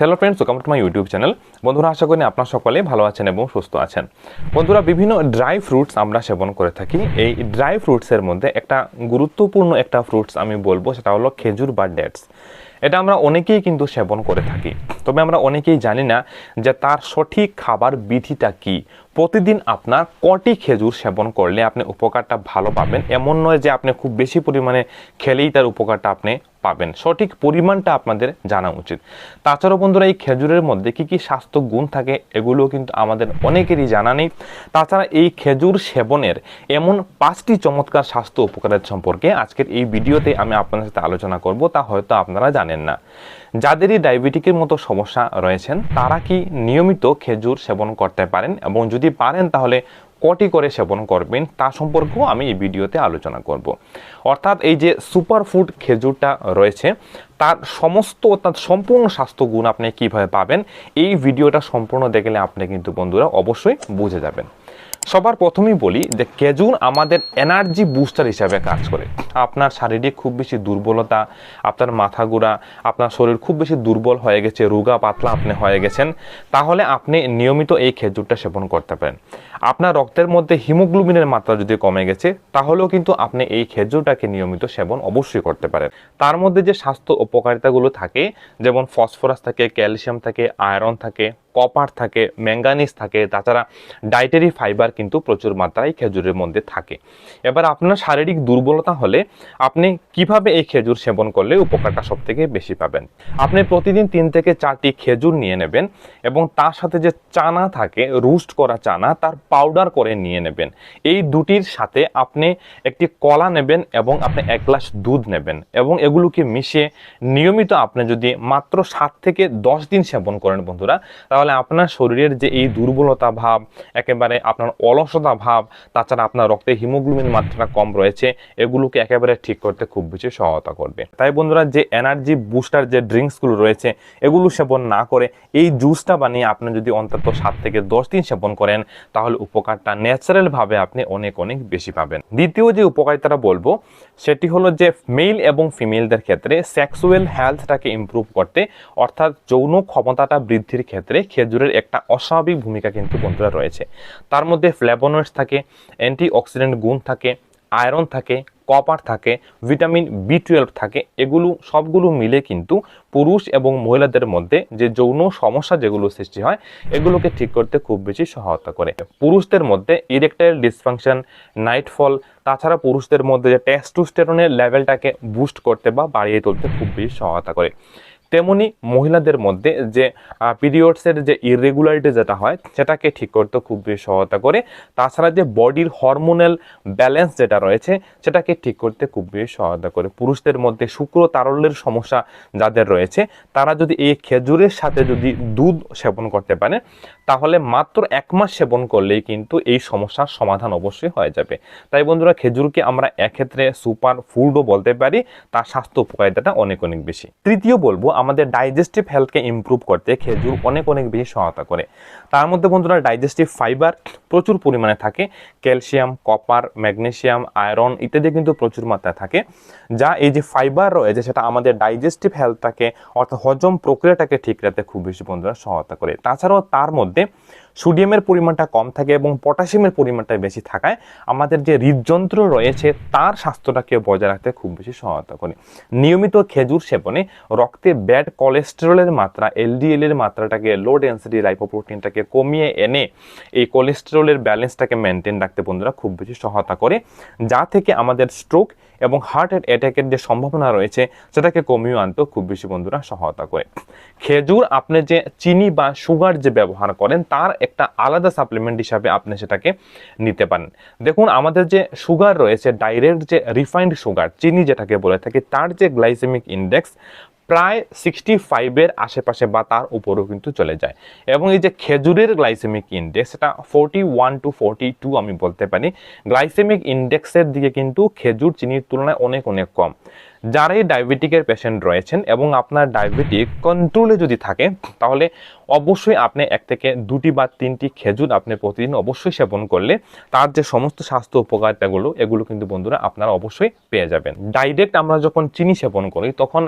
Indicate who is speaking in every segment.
Speaker 1: Hello friends welcome to my YouTube channel বন্ধুরা, আশা করি আপনার সকলে ভালো আছেন এবং সুস্থ আছেন। বন্ধুরা, বিভিন্ন ড্রাই ফ্রুটস আমরা সেবন করে থাকি। এই ড্রাই ফ্রুটসের মধ্যে একটা গুরুত্বপূর্ণ একটা ফ্রুটস আমি বলব, সেটা হলো খেজুর বা ডেটস এটা আমরা অনেকেই কিন্তু সেবন করে থাকি। তবে আমরা অনেকেই জানি না যে তার সঠিক খাবার বিধিটা কি। প্রতিদিন আপনার কটি খেজুর সেবন করলে আপনি উপকারটা ভালো পাবেন? এমন নয় যে আপনি খুব বেশি পরিমাণে খেলেই তার উপকারটা আপনি পাবেন। সঠিক পরিমাণটা আপনাদের জানা উচিত। তাছাড়াও বন্ধুরা, এই খেজুরের মধ্যে কি কি স্বাস্থ্য গুণ থাকে এগুলো কিন্তু আমাদের অনেকেরই জানা নেই। তাছাড়া এই খেজুর সেবনের এমন পাঁচটি চমৎকার স্বাস্থ্য উপকারের সম্পর্কে আজকের এই ভিডিওতে আমি আপনাদের সাথে আলোচনা করব, তা হয়তো আপনারা জানেন না। যাদেরই ডায়াবেটিকের মতো সমস্যা রয়েছেন, তারা কি নিয়মিত খেজুর সেবন করতে পারেন? এবং যদি পারেন, তাহলে কটি করে সেবন করবেন? তা সম্পর্কেও আমি এই ভিডিওতে আলোচনা করব। অর্থাৎ এই যে সুপার ফুড খেজুরটা রয়েছে, তার সমস্ত অর্থাৎ সম্পূর্ণ স্বাস্থ্য গুণ আপনি কীভাবে পাবেন, এই ভিডিওটা সম্পূর্ণ দেখলে আপনি কিন্তু বন্ধুরা অবশ্যই বুঝে যাবেন। সবার প্রথমেই বলি যে খেজুর আমাদের এনার্জি বুস্টার হিসাবে কাজ করে। আপনার শারীরিক খুব বেশি দুর্বলতা, আপনার মাথা ঘোরা, আপনার শরীর খুব বেশি দুর্বল হয়ে গেছে, রোগা পাতলা আপনি হয়ে গেছেন, তাহলে আপনি নিয়মিত এই খেজুরটা সেবন করতে পারেন। আপনার রক্তের মধ্যে হিমোগ্লোবিনের মাত্রা যদি কমে গেছে, তাহলেও কিন্তু আপনি এই খেজুরটাকে নিয়মিত সেবন অবশ্যই করতে পারেন। তার মধ্যে যে স্বাস্থ্য উপকারিতাগুলো থাকে, যেমন ফসফরাস থাকে ক্যালসিয়াম থাকে আয়রন থাকে কপার থাকে ম্যাঙ্গানিজ থাকে, তাছাড়া ডায়েটারি ফাইবার কিন্তু প্রচুর মাত্রায় খেজুরের মধ্যে থাকে। এবার আপনার শারীরিক দুর্বলতা হলে আপনি কীভাবে এই খেজুর সেবন করলে উপকারটা সব থেকে বেশি পাবেন? আপনি প্রতিদিন তিন থেকে চারটি খেজুর নিয়ে নেবেন এবং তার সাথে যে চানা থাকে, রুস্ট করা চানা, তার পাউডার করে নিয়ে নেবেন। এই দুটির সাথে আপনি একটি কলা নেবেন এবং আপনি এক গ্লাস দুধ নেবেন এবং এগুলোকে মিশিয়ে নিয়মিত আপনি যদি মাত্র সাত থেকে দশ দিন সেবন করেন বন্ধুরা, তাহলে আপনার শরীরের যে এই দুর্বলতা ভাব, একেবারে আপনার অলসতা ভাব, তাছাড়া আপনার রক্তে হিমোগ্লোবিন মাত্রা কম রয়েছে, এগুলোকে একেবারে ঠিক করতে খুব বেশি সহায়তা করবে। তাই বন্ধুরা, যে এনার্জি বুস্টার যে ড্রিঙ্কসগুলো রয়েছে, এগুলো সেবন না করে এই জুসটা বানিয়ে আপনি যদি অন্তত সাত থেকে দশ দিন সেবন করেন, তাহলে উপকারটা ন্যাচারালভাবে আপনি অনেক অনেক বেশি পাবেন। দ্বিতীয় যে উপকারিতাটা বলব সেটি হলো যে মেল এবং ফিমেলদের ক্ষেত্রে সেক্সুয়াল হেলথটাকে ইম্প্রুভ করতে, অর্থাৎ যৌন ক্ষমতাটা বৃদ্ধির ক্ষেত্রে খেজুরের একটা অস্বাভাবিক ভূমিকা কিন্তু বন্ধুরা রয়েছে। তার মধ্যে ফ্ল্যাবোনয়েডস থাকে অ্যান্টি অক্সিডেন্ট গুণ থাকে আয়রন থাকে কপার থাকে, ভিটামিন বি টুয়েলভ থাকে, এগুলো সবগুলো মিলে কিন্তু পুরুষ এবং মহিলাদের মধ্যে যে যৌন সমস্যা যেগুলো সৃষ্টি হয়, এগুলোকে ঠিক করতে খুব বেশি সহায়তা করে। পুরুষদের মধ্যে ইরেকটাইল ডিসফাংশন নাইটফল তাছাড়া পুরুষদের মধ্যে যে টেস্টোস্টেরনের লেভেলটাকে বুস্ট করতে বা বাড়িয়ে তুলতে খুব বেশি সহায়তা করে। তেমনি মহিলাদের মধ্যে যে পিরিয়ডসের যে ইরেগুলারিটি যেটা হয়, সেটাকে ঠিক করতে খুব বেশি সহায়তা করে। তাছাড়া যে বডির হরমোনাল ব্যালেন্স যেটা রয়েছে, সেটাকে ঠিক করতে খুব বেশি সহায়তা করে। পুরুষদের মধ্যে শুক্র তারল্যের সমস্যা যাদের রয়েছে, তারা যদি এই খেজুরের সাথে যদি দুধ সেবন করতে পারে, তাহলে মাত্র এক মাস সেবন করলেই কিন্তু এই সমস্যার সমাধান অবশ্যই হয়ে যাবে। তাই বন্ধুরা, খেজুরকে আমরা এক্ষেত্রে সুপার ফুডও বলতে পারি, তার স্বাস্থ্য উপকারিতাটা অনেক অনেক বেশি। তৃতীয় বলব আমাদের ডাইজেস্টিভ হেলথকে ইম্প্রুভ করতে খেজুর অনেক অনেক বেশি সহায়তা করে। তার মধ্যে বন্ধুরা ডাইজেস্টিভ ফাইবার প্রচুর পরিমাণে থাকে। ক্যালসিয়াম কপার ম্যাগনেশিয়াম আয়রন ইত্যাদি কিন্তু প্রচুর মাত্রায় থাকে। যা এই যে ফাইবার রয়েছে, সেটা আমাদের ডাইজেস্টিভ হেলথটাকে অর্থাৎ হজম প্রক্রিয়াটাকে ঠিক রাখতে খুব বেশি বন্ধুরা সহায়তা করে। তাছাড়াও তার মধ্যে সোডিয়ামের পরিমাণটা কম থাকে এবং পটাশিয়ামের পরিমাণটা বেশি থাকায় আমাদের যে হৃদযন্ত্র রয়েছে, তার স্বাস্থ্যটাকে বজায় রাখতে খুব বেশি সহায়তা করে। নিয়মিত খেজুর সেবনে রক্তে ব্যাড কোলেস্টেরলের মাত্রা, এলডিএল এর মাত্রাটাকে লো ডেন্সিটি লাইপোপ্রোটিনটাকে কমিয়ে এনে এই কোলেস্টেরলের ব্যালেন্সটাকে মেনটেন রাখতে বন্ধুরা খুব বেশি সহায়তা করে, যা থেকে আমাদের স্ট্রোক এবং হার্ট অ্যাটাকের যে সম্ভাবনা রয়েছে, সেটাকে কমিয়ে আনতেও খুব বেশি বন্ধুরা সহায়তা করে। খেজুর আপনি যে চিনি বা সুগার যে ব্যবহার করেন, তার একটা আলাদা সাপ্লিমেন্ট হিসাবে আপনি সেটাকে নিতে পারেন। দেখুন, আমাদের যে সুগার রয়েছে ডাইরেক্ট যে রিফাইন্ড সুগার চিনি যেটাকে বলে থাকে, তার যে গ্লাইসেমিক ইন্ডেক্স প্রায় সিক্সটি ফাইভের আশেপাশে বা তার উপরেও কিন্তু চলে যায়। এবং এই যে খেজুরের গ্লাইসেমিক ইন্ডেক্স সেটা forty one to forty two আমি বলতে পারি গ্লাইসেমিক ইন্ডেক্সের দিকে কিন্তু খেজুর, চিনির তুলনায় অনেক অনেক কম। যারাই ডায়াবেটিকের পেশেন্ট রয়েছেন এবং আপনার ডায়াবেটিক কন্ট্রোলে যদি থাকে, তাহলে অবশ্যই আপনি এক থেকে দুটি বা তিনটি খেজুর আপনি প্রতিদিন অবশ্যই সেবন করলে তার যে সমস্ত স্বাস্থ্য উপকারিতাগুলো, এগুলো কিন্তু বন্ধুরা আপনারা অবশ্যই পেয়ে যাবেন। ডাইরেক্ট আমরা যখন চিনি সেবন করি, তখন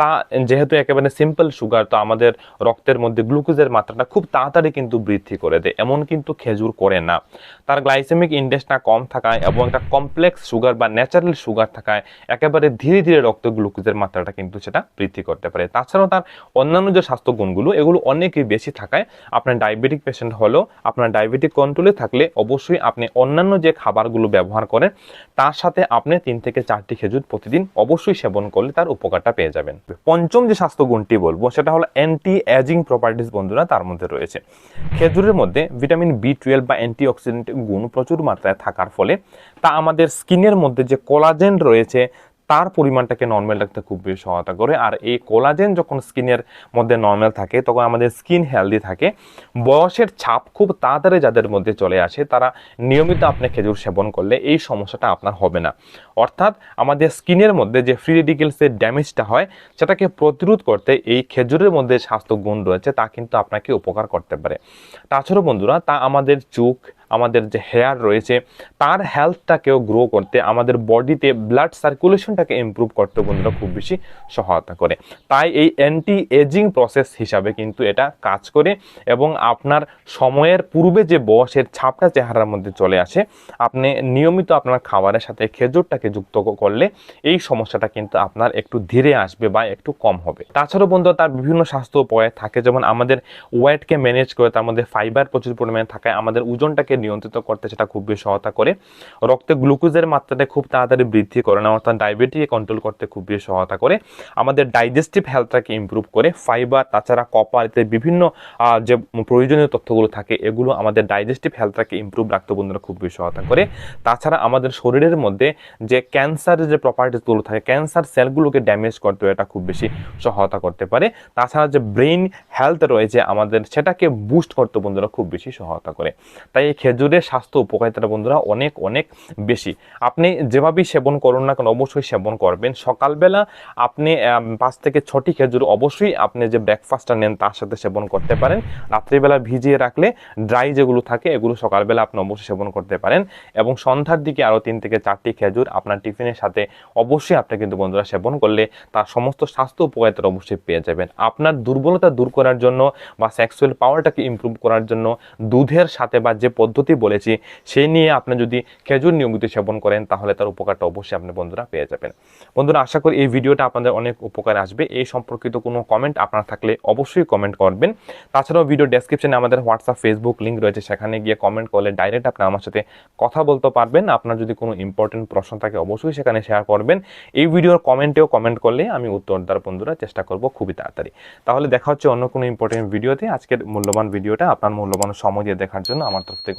Speaker 1: তা যেহেতু একেবারে সিম্পল সুগার তো আমাদের রক্তের মধ্যে গ্লুকোজের মাত্রাটা খুব তাড়াতাড়ি কিন্তু বৃদ্ধি করে দেয়। এমন কিন্তু খেজুর করে না। তার গ্লাইসেমিক ইন্ডেক্সটা কম থাকায় এবং একটা কমপ্লেক্স সুগার বা ন্যাচারাল সুগার থাকায় একেবারে ধীরে ধীরে রক্ত গ্লুকোজের মাত্রাটা কিন্তু সেটা বৃদ্ধি করতে পারে। তাছাড়াও তার অন্যান্য যে স্বাস্থ্য গুণগুলো, এগুলো অনেকই বেশি থাকায় আপনার ডায়াবেটিক পেশেন্ট হলেও আপনার ডায়াবেটিক কন্ট্রোলে থাকলে অবশ্যই আপনি অন্যান্য যে খাবারগুলো ব্যবহার করেন, তার সাথে আপনি তিন থেকে চারটি খেজুর প্রতিদিন অবশ্যই সেবন করলে তার উপকারটা পেয়ে যাবেন। পঞ্চম যে স্বাস্থ্য গুণটি বলব, সেটা হলো অ্যান্টি এজিং প্রপার্টিস বন্ধুরা তার মধ্যে রয়েছে। খেজুরের মধ্যে ভিটামিন বি টুয়েলভ বা অ্যান্টিঅক্সিডেন্ট গুণ প্রচুর মাত্রায় থাকার ফলে তা আমাদের স্কিনের মধ্যে যে কোলাজেন রয়েছে তার পরিমাণটাকে নর্মাল রাখতে খুব বেশি সহায়তা করে। আর এই কোলাজেন যখন স্কিনের মধ্যে নর্মাল থাকে, তখন আমাদের স্কিন হেলদি থাকে। বয়সের ছাপ খুব তাড়াতাড়ি যাদের মধ্যে চলে আসে, তারা নিয়মিত আপনি খেজুর সেবন করলে এই সমস্যাটা আপনার হবে না। অর্থাৎ আমাদের স্কিনের মধ্যে যে ফ্রি রেডিকেলসের ড্যামেজটা হয়, সেটাকে প্রতিরোধ করতে এই খেজুরের মধ্যে স্বাস্থ্য গুণ রয়েছে, তা কিন্তু আপনাকে উপকার করতে পারে। তাছাড়াও বন্ধুরা, তা আমাদের চোখ আমাদের যে হেয়ার রয়েছে, তার হেলথটাকেও গ্রো করতে, আমাদের বডিতে ব্লাড সার্কুলেশনটাকে ইমপ্রুভ করতে বন্ধুরা খুব বেশি সহায়তা করে। তাই এই অ্যান্টি এজিং প্রসেস হিসাবে কিন্তু এটা কাজ করে এবং আপনার সময়ের পূর্বে যে বয়সের ছাপটা চেহারার মধ্যে চলে আসে, আপনি নিয়মিত আপনার খাবারের সাথে খেজুরটাকে যুক্ত করলে এই সমস্যাটা কিন্তু আপনার একটু ধীরে আসবে বা একটু কম হবে। তাছাড়াও বন্ধু তার বিভিন্ন স্বাস্থ্য উপায় থাকে, যেমন আমাদের ওয়েটকে ম্যানেজ করে, তার মধ্যে ফাইবার প্রচুর পরিমাণে থাকায় আমাদের ওজনটাকে নিয়ন্ত্রিত করতে সেটা খুব বেশি সহায়তা করে। রক্তে গ্লুকোজের মাত্রাটা খুব তাড়াতাড়ি বৃদ্ধি করে না, অর্থাৎ ডায়াবেটিকে কন্ট্রোল করতে খুব বেশি সহায়তা করে। আমাদের ডাইজেস্টিভ হেলথটাকে ইমপ্রুভ করে ফাইবার তাছাড়া কপার ইত্যাদি বিভিন্ন যে প্রয়োজনীয় তথ্যগুলো থাকে, এগুলো আমাদের ডাইজেস্টিভ হেলথটাকে ইমপ্রুভ রাখতে বন্ধুরা খুব বেশি সহায়তা করে। তাছাড়া আমাদের শরীরের মধ্যে যে ক্যান্সারের যে প্রপার্টিসগুলো থাকে ক্যান্সার সেলগুলোকে ড্যামেজ করতে এটা খুব বেশি সহায়তা করতে পারে। তাছাড়া যে ব্রেইন হেলথ রয়েছে আমাদের, সেটাকে বুস্ট করতে বন্ধুরা খুব বেশি সহায়তা করে। তাই এই খেজুরের স্বাস্থ্য উপকারিতাটা বন্ধুরা অনেক অনেক বেশি। আপনি যেভাবেই সেবন করুন না কেন, অবশ্যই সেবন করবেন। সকালবেলা আপনি পাঁচ থেকে ছটি খেজুর অবশ্যই আপনি যে ব্রেকফাস্টটা নেন, তার সাথে সেবন করতে পারেন। রাত্রিবেলা ভিজিয়ে রাখলে ড্রাই যেগুলো থাকে, এগুলো সকালবেলা আপনি অবশ্যই সেবন করতে পারেন। এবং সন্ধ্যার দিকে আরও তিন থেকে চারটি খেজুর আপনার টিফিনের সাথে অবশ্যই আপনি কিন্তু বন্ধুরা সেবন করলে তার সমস্ত স্বাস্থ্য উপকারিতা অবশ্যই পেয়ে যাবেন। আপনার দুর্বলতা দূর করার জন্য বা সেক্সুয়াল পাওয়ারটাকে ইমপ্রুভ করার জন্য দুধের সাথে বা যে পদ্ধতি বলেছি, সেই নিয়ে আপনি যদি খেজুর নিয়মিত সেবন করেন, তাহলে তার উপকারটা অবশ্যই আপনি বন্ধুরা পেয়ে যাবেন। বন্ধুরা, আশা করি এই ভিডিওটা আপনাদের অনেক উপকার আসবে। এই সম্পর্কিত কোনো কমেন্ট আপনার থাকলে অবশ্যই কমেন্ট করবেন। তাছাড়াও ভিডিও ডেসক্রিপশনে আমাদের হোয়াটসঅ্যাপ ফেসবুক লিঙ্ক রয়েছে, সেখানে গিয়ে কমেন্ট করলে ডাইরেক্ট আপনি আমার সাথে কথা বলতে পারবেন। আপনার যদি কোনো ইম্পর্টেন্ট প্রশ্ন থাকে, অবশ্যই সেখানে শেয়ার করবেন। এই ভিডিওর কমেন্টেও কমেন্ট করলে আমি উত্তর দেওয়ার বন্ধুরা চেষ্টা করব খুবই তাড়াতাড়ি। তাহলে দেখা হচ্ছে অন্য কোনো ইম্পর্টেন্ট ভিডিওতে আজকের মূল্যবান ভিডিওটা আপনার মূল্যবান সময় দিয়ে দেখার জন্য আমার তরফ থেকে